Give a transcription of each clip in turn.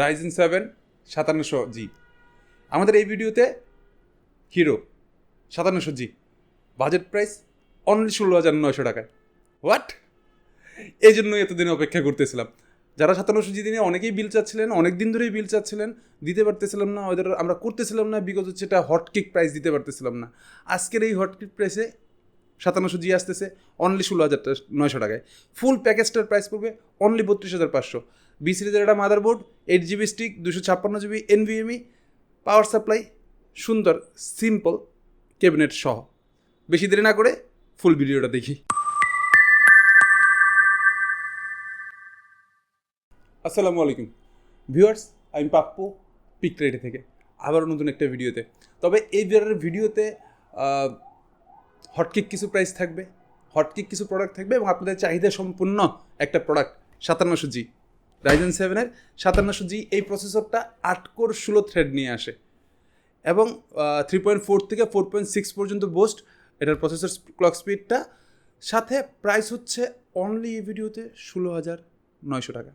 Ryzen seven সাতান্নশো জি আমাদের এই ভিডিওতে হিরো সাতান্নশো জি বাজেট প্রাইস অনলি ষোলো হাজার নয়শো টাকায়। হোয়াট এই জন্যই এতদিন অপেক্ষা করতেছিলাম। যারা সাতান্নশো জি দিনে অনেকেই বিল চাচ্ছিলেন অনেক দিন ধরেই বিল চাচ্ছিলেন, দিতে পারতেছিলাম না, ওদের আমরা করতেছিলাম না বিকজ হচ্ছে এটা হটকেক প্রাইস দিতে পারতেছিলাম না। আজকের এই হটকেক প্রাইসে সাতান্নশো জি আসতেছে অনলি ষোলো হাজার নয়শো টাকায়। ফুল প্যাকেজটার প্রাইস পড়বে অনলি বত্রিশ হাজার পাঁচশো। বি সিরিজের একটা মাদারবোর্ড এইট জিবি স্টিক দুশো ছাপ্পান্ন জিবি এনভিএমই পাওয়ার সাপ্লাই সুন্দর সিম্পল ক্যাবিনেট সহ। বেশি দেরি না করে ফুল ভিডিওটা দেখি। আসসালামু আলাইকুম। ভিউয়ার্স, আমি পাপ্পু পিক রেডি থেকে। আবারও নতুন একটা ভিডিওতে। তবে এই বিয়ারের ভিডিওতে হটকেক কিছু প্রাইস থাকবে। হটকেক কিছু প্রোডাক্ট থাকবে এবং আপনাদের চাহিদা সম্পূর্ণ একটা প্রোডাক্ট সাতান্নশো জি। রাইজেন সেভেনের সাতান্নশো জি এই প্রসেসরটা আট কোর ষোলো থ্রেড নিয়ে আসে। এবং থ্রি পয়েন্ট ফোর থেকে ফোর পয়েন্ট সিক্স পর্যন্ত বোস্ট এটার প্রসেসর ক্লক স্পিডটা সাথে প্রাইস হচ্ছে অনলি এই ভিডিওতে ষোলো হাজার নয়শো টাকা।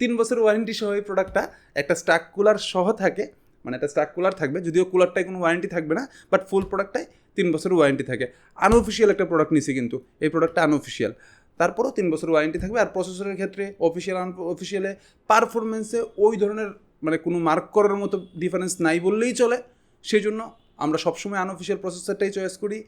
তিন বছর ওয়ারেন্টি সহ এই প্রোডাক্টটা একটা স্টাক কুলার সহ থাকে। মানে একটা স্টাক কুলার থাকবে, যদিও কুলারটায় কোনো ওয়ারেন্টি থাকবে না বাট ফুল প্রোডাক্টটায় তিন বছর ওয়ারেন্টি থাকে। আনঅফিসিয়াল একটা প্রোডাক্ট নিছি কিন্তু, এই প্রোডাক্টটা আনঅফিসিয়াল তারপরেও তিন বছর ওয়ারেন্টি থাকবে। আর প্রসেসরের ক্ষেত্রে অফিসিয়াল আন অফিসিয়ালে পারফরমেন্সে ওই ধরনের মানে কোনো মার্ক করার মতো ডিফারেন্স নাই বললেই চলে। সেই জন্য আমরা সবসময় আনঅফিসিয়াল প্রসেসরটাই চয়েস করি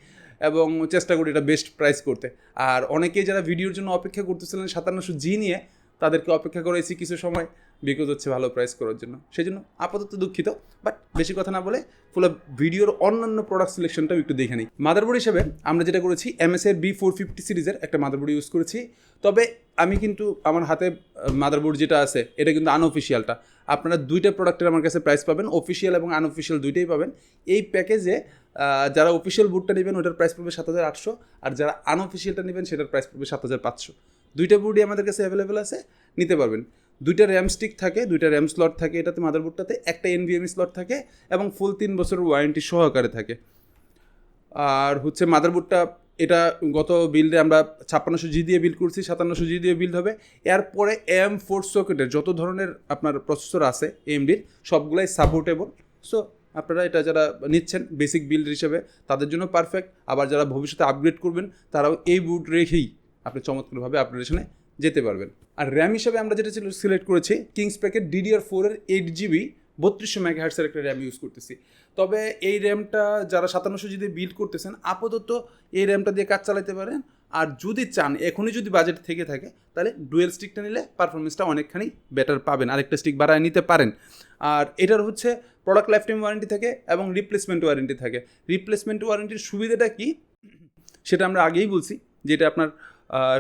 এবং চেষ্টা করি এটা বেস্ট প্রাইস করতে। আর অনেকেই যারা ভিডিওর জন্য অপেক্ষা করতেছিলেন সাতান্নশো জি নিয়ে, তাদেরকে অপেক্ষা করেছি কিছু সময়। বিকজ হচ্ছে ভালো প্রাইস করার জন্য। সেই জন্য আপাতত দুঃখিত বাট বেশি কথা না বলে ফুল ভিডিওর অন্যান্য প্রোডাক্ট সিলেকশনটাও একটু দেখে নিই। মাদারবোর্ড হিসেবে আমরা যেটা করেছি এমএসএর বি ফোর ফিফটি সিরিজের একটা মাদারবোর্ড ইউজ করেছি। তবে আমি কিন্তু আমার হাতে মাদারবোর্ড যেটা আছে, এটা কিন্তু আনঅফিসিয়ালটা আপনারা দুইটা প্রোডাক্টের আমার কাছে প্রাইস পাবেন অফিসিয়াল এবং আনঅফিসিয়াল দুইটাই পাবেন। এই প্যাকেজে যারা অফিসিয়াল বুটটা নেবেন, ওটার প্রাইস পড়বে সাত হাজার আটশো, আর যারা আনঅফিসিয়ালটা নেবেন, সেটার প্রাইস পড়বে সাত হাজার পাঁচশো। দুইটা বোর্ডই আমাদের কাছে অ্যাভেলেবেল আছে, নিতে পারবেন। দুইটা র্যাম স্টিক থাকে, দুইটা র্যাম স্লট থাকে এটাতে মাদারবোর্ডটাতে একটা এনভিএমই স্লট থাকে এবং ফুল তিন বছরের ওয়ারেন্টি সহকারে থাকে। আর হচ্ছে মাদারবোর্ডটা এটা গত বিল্ডে আমরা ছাপ্পান্নশো জি দিয়ে বিল্ড করছি, সাতান্নশো জি দিয়ে বিল্ড হবে। এরপরে এম ফোর সকেটের যত ধরনের আপনার প্রসেসর আছে এমডির সবগুলাই সাপোর্টেবল সো আপনারা এটা যারা নিচ্ছেন বেসিক বিল্ড হিসেবে, তাদের জন্য পারফেক্ট আবার যারা ভবিষ্যতে আপগ্রেড করবেন, তারাও এই বুট রেখেই আপনি চমৎকারভাবে আপগ্রেডেশনে যেতে পারবেন। আর র্যাম হিসাবে আমরা যেটা ছিল সিলেক্ট করেছি কিংস প্যাকেট ডিডিআর ফোরের এইট জিবি বত্রিশশো মেগাহার্সের একটা র্যাম ইউজ করতেছি। তবে এই র্যামটা যারা সাতান্নশো যদি বিল্ড করতেছেন, আপাতত এই র্যামটা দিয়ে কাজ চালাতে পারেন। আর যদি চান, এখনই যদি বাজেট থেকে থাকে, তাহলে ডুয়েল স্টিকটা নিলে পারফরমেন্সটা অনেকখানি বেটার পাবেন, আরেকটা স্টিক বাড়ায় নিতে পারেন। আর এটার হচ্ছে প্রোডাক্ট লাইফ টাইম ওয়ারেন্টি থাকে এবং রিপ্লেসমেন্ট ওয়ারেন্টি থাকে। রিপ্লেসমেন্ট ওয়ারেন্টির সুবিধাটা কি? সেটা আমরা আগেই বলছি, যেটা আপনার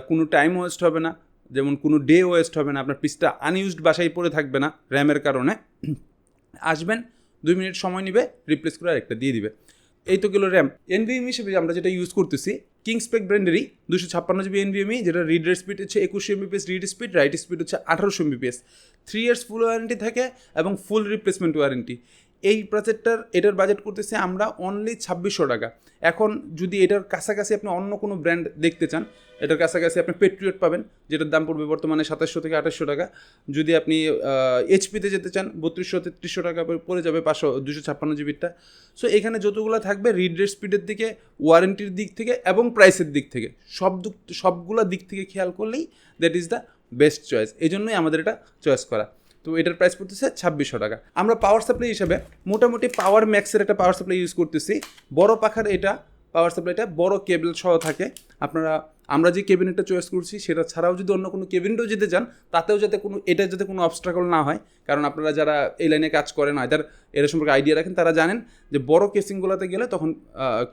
কোনো টাইম ওয়েস্ট হবে না। যেমন কোনো ডে ওয়েস্ট হবে না, আপনার পিসটা আনইউজড বাসায় পড়ে থাকবে না র্যামের কারণে। আসবেন, দুই মিনিট সময় নেবে রিপ্লেস করে আরেকটা দিয়ে দিবে। এই তো গেলো র্যাম এনভিএম হিসেবে আমরা যেটা ইউজ করতেছি কিংসপেক ব্র্যান্ডেরই দুশো ছাপ্পান্ন জিবি এনভিএমই, যেটা রিড স্পিড হচ্ছে একুশশো MBps read speed write speed হচ্ছে আঠারোশো MBps. Three years full warranty থাকে এবং ফুল রিপ্লেসমেন্ট ওয়ারেন্টি এই প্রজেক্টটার এটার বাজেট করতেছে আমরা অনলি ছাব্বিশশো টাকা। এখন যদি এটার কাছাকাছি আপনি অন্য কোনো ব্র্যান্ড দেখতে চান, এটার কাছাকাছি আপনি পেট্রিয়ট পাবেন, যেটার দাম পড়বে বর্তমানে সাতাশশো থেকে আঠাশশো টাকা। যদি আপনি এইচপিতে যেতে চান, বত্রিশশো তেত্রিশশো টাকা পড়ে যাবে পাঁচশো দুশো ছাপ্পান্ন জিবিরটা। সো এখানে যতগুলো থাকবে রিড স্পিডের দিকে ওয়ারেন্টির দিক থেকে এবং প্রাইসের দিক থেকে। সব সবগুলো দিক থেকে খেয়াল করলেই that is the best choice এই জন্যই আমাদের এটা চয়েস করা। তো এটার প্রাইস পড়তেছে ছাব্বিশশো টাকা। আমরা পাওয়ার সাপ্লাই হিসাবে মোটামুটি পাওয়ার ম্যাক্সের একটা পাওয়ার সাপ্লাই ইউজ করতেছি। বড় পাখার এটা পাওয়ার সাপ্লাইটা বড় কেবল সহ থাকে। আপনারা, আমরা যে কেবিনেটটা চয়েস করছি, সেটা ছাড়াও যদি অন্য কোনো কেবিনেটও যেতে চান, তাতেও যাতে কোনো, এটা যাতে কোনো অবস্ট্রাকল না হয়, কারণ আপনারা যারা এই লাইনে কাজ করেন আইদার এর সম্পর্কে আইডিয়া রাখেন, তারা জানেন যে বড় কেসিংগুলোতে গেলে তখন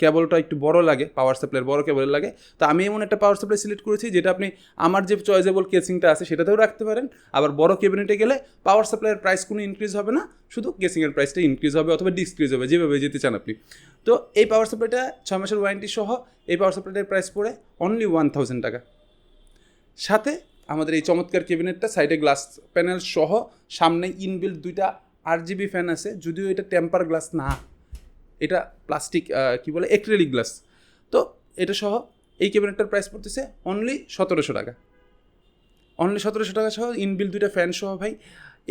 কেবলটা একটু বড় লাগে পাওয়ার সাপ্লাইয়ের বড় কেবল লাগে। তো আমি এমন একটা পাওয়ার সাপ্লাই সিলেক্ট করেছি, যেটা আপনি আমার যে চয়েজেবল কেসিংটা আছে, সেটাতেও রাখতে পারেন। আবার বড় কেবিনেটে গেলে পাওয়ার সাপ্লাইয়ের প্রাইস কোনো ইনক্রিজ হবে না, শুধু কেসিংয়ের প্রাইসটা ইনক্রিজ হবে অথবা ডিসক্রিজ হবে, যেভাবে যেতে চান আপনি। তো এই পাওয়ার সাপ্লাইটা ছয় মাসের ওয়ারেন্টি সহ এই পাওয়ার সাপ্লাইটার প্রাইস পড়ে অনলি ওয়ান থাউজেন্ড টাকা। সাথে আমাদের এই চমৎকার কেবিনেটটা সাইডে গ্লাস প্যানেল সহ সামনে ইনবিল্ড দুইটা আট জিবি ফ্যান আছে, যদিও এটা টেম্পার গ্লাস না। এটা প্লাস্টিক কি বলে এক্রেলিক গ্লাস তো এটা সহ এই ক্যাবিনেটটার প্রাইস পড়তেছে অনলি সতেরোশো টাকা। অনলি সতেরোশো টাকা সহ ইনবিল দুইটা ফ্যান সহ ভাই।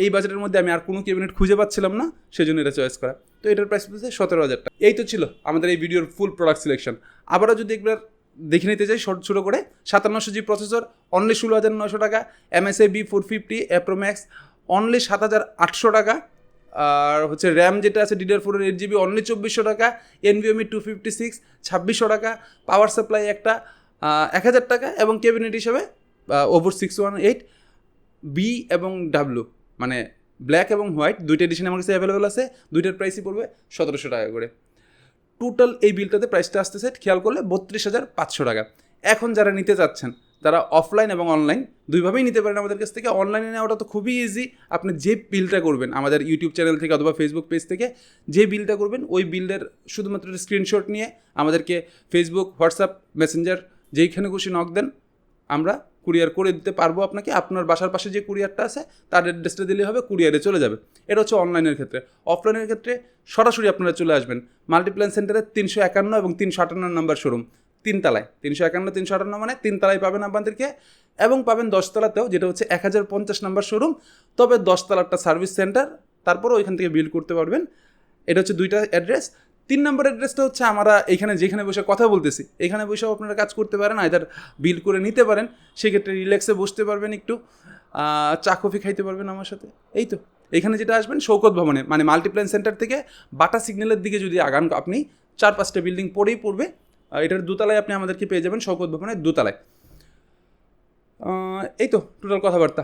এই বাজেটের মধ্যে আমি আর কোনো ক্যাবিনেট খুঁজে পাচ্ছিলাম না সেই জন্য এটা চয়েস করা। তো এটার প্রাইস পড়েছে সতেরো হাজার টাকা। এই তো ছিল আমাদের এই ভিডিওর ফুল প্রোডাক্ট সিলেকশন আবারও যদি একবার দেখে নিতে চাই, ছোট ছোটো করে, সাতান্নশো জি প্রসেসর অনলি ষোলো হাজার নশো টাকা MSI B four fifty A Pro Max only সাত হাজার আটশো টাকা। আর হচ্ছে র্যাম যেটা আছে ডিডিআর ফোরের এইট জিবি অনলি চব্বিশশো টাকা এনভিএমই টু ফিফটি সিক্স ছাব্বিশশো টাকা পাওয়ার সাপ্লাই একটা এক হাজার টাকা এবং ক্যাবিনেট হিসাবে ওভর সিক্স ওয়ান এইট বি এবং ডাব্লু মানে ব্ল্যাক এবং হোয়াইট দুইটা এডিশন আমার কাছে অ্যাভেলেবেল আছে, দুইটার প্রাইসই পড়বে সতেরোশো টাকা করে। টোটাল এই বিলটাতে প্রাইসটা আসতেছে, খেয়াল করলে বত্রিশ হাজার পাঁচশো টাকা। এখন যারা নিতে চাচ্ছেন, তারা অফলাইন এবং অনলাইন দুইভাবেই নিতে পারেন আমাদের কাছ থেকে। অনলাইনে নেওয়াটা তো খুবই ইজি আপনি যে বিলটা করবেন, আমাদের ইউটিউব চ্যানেল থেকে অথবা ফেসবুক পেজ থেকে, যে বিলটা করবেন, ওই বিলের শুধুমাত্র স্ক্রিনশট নিয়ে আমাদেরকে ফেসবুক হোয়াটসঅ্যাপ মেসেঞ্জার যেইখানে খুশি নক দেন, আমরা কুরিয়ার করে দিতে পারব আপনাকে। আপনার বাসার পাশে যে কুরিয়ারটা আছে, তার অ্যাড্রেসটা দিলে হবে, কুরিয়ারে চলে যাবে। এটা হচ্ছে অনলাইনের ক্ষেত্রে। অফলাইনের ক্ষেত্রে সরাসরি আপনারা চলে আসবেন। মাল্টিপ্ল্যান সেন্টারে তিনশো একান্ন এবং তিনশো আটান্ন নাম্বার শোরুম তিনতলায়। তিনশো একান্ন, তিনশো আটান্ন মানে তিনতলায় পাবেন আপনাদেরকে। এবং পাবেন দশতলাতেও, যেটা হচ্ছে এক হাজার পঞ্চাশ নাম্বার শোরুম তবে দশতলারটা সার্ভিস সেন্টার তারপরও ওইখান থেকে বিল করতে পারবেন। এটা হচ্ছে দুইটা অ্যাড্রেস তিন নম্বর অ্যাড্রেসটা হচ্ছে আমরা এখানে যেখানে বসে কথা বলতেছি। এখানে বসেও আপনারা কাজ করতে পারেন আইদার বিল করে নিতে পারেন, সেক্ষেত্রে রিল্যাক্সে বসতে পারবেন একটু চা, কফি খাইতে পারবেন আমার সাথে। এই তো। এখানে যেটা আসবেন, শৌকত ভবনে মানে মাল্টিপ্ল্যান সেন্টার থেকে বাটা সিগন্যালের দিকে যদি আগান, আপনি চার, পাঁচটা বিল্ডিং পরেই পড়বে এটার দোতলায় আপনি আমাদেরকে পেয়ে যাবেন শৌকত ভবনের দোতলায়। এই তো টোটাল কথাবার্তা।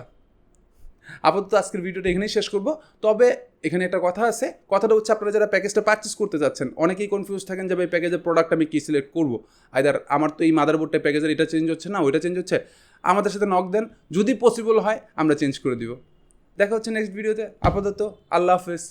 আপাতত আজকের ভিডিওটা এখানেই শেষ করব। তবে এখানে একটা কথা আছে, কথাটা হচ্ছে আপনারা যারা প্যাকেজটা পারচেস করতে যাচ্ছেন, অনেকেই কনফিউজ থাকেন যে ভাই প্যাকেজের প্রোডাক্ট আমি কী সিলেক্ট করব? আইদার আমার তো এই মাদারবোর্ডটা প্যাকেজের এটা চেঞ্জ হচ্ছে না, ওইটা চেঞ্জ হচ্ছে, আমাদের সাথে নক দেন, যদি পসিবল হয় আমরা চেঞ্জ করে দিব। দেখা হচ্ছে নেক্সট ভিডিওতে আপাতত আল্লাহ হাফেজ।